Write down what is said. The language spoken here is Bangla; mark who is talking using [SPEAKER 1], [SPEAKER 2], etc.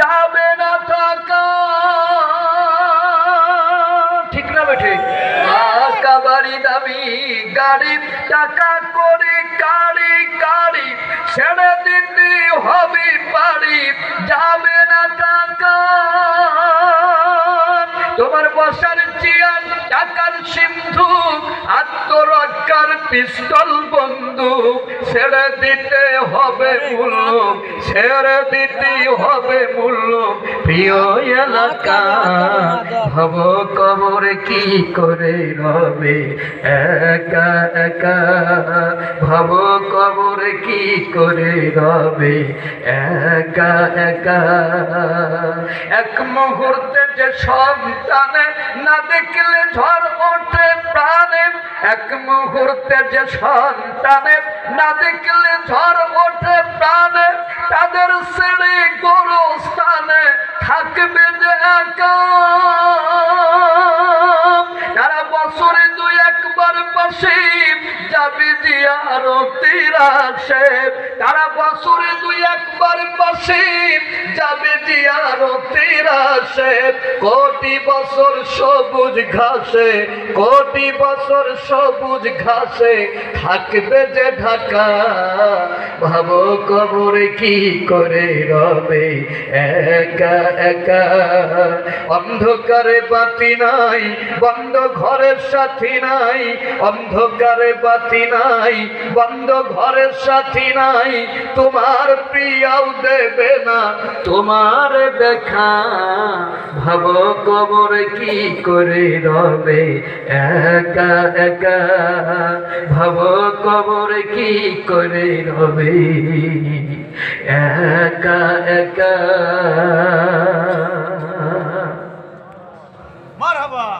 [SPEAKER 1] যাবে না টাকা ঠিক না বেঠে? টাকা বাড়ি দামি গাড়ি, টাকা করে কারি কারি ছেড়ে দিতে হবে পারি যাবে না টাকা তোমার বসার চেয়ার, টাকার সিন্ধু আত্মরক্ষার পিস্তল বন্ধু, ছেড়ে দিতে হবে মূল্য ছেড়ে দিতে হবে মূল্য প্রিয় এলাকা ভব কবর কি করে রবে? একা একা ভব কবর কি করে রবে? একা একা। এক মুহূর্তে যে সন্তানে না দেখলে ঝড় এক মুহূর্তে যে সন্তানে না দেখলে ঝড় ওঠে প্রাণে, তাদের ছেড়ে গরু স্থানে থাকবে যে একা। তারা বছরে দুই একবার পাশে যাবে জিয়ারতির আসে তারা বছরে দুই একবার পাশে যাবে জিয়ারতির আসে কোটি বছর সবুজ ঘাসে, কোটি বছর সবুজ ঘাসে, থাকবে যে ঢাকা, ভাবো কবরে কি করে রবে, একা একা। অন্ধকারে বাতি নাই, বন্ধ ঘরের সাথী নাই, অন্ধকারে বাতি নাই, বন্ধ ঘরের সাথী নাই, তোমার প্রিয়াও দেবে না, তোমার দেখা ভাবো কবরে কি করে রবে? একা একা। ভাব কবরে কি করে রবে? একা একা।
[SPEAKER 2] মারহাবা।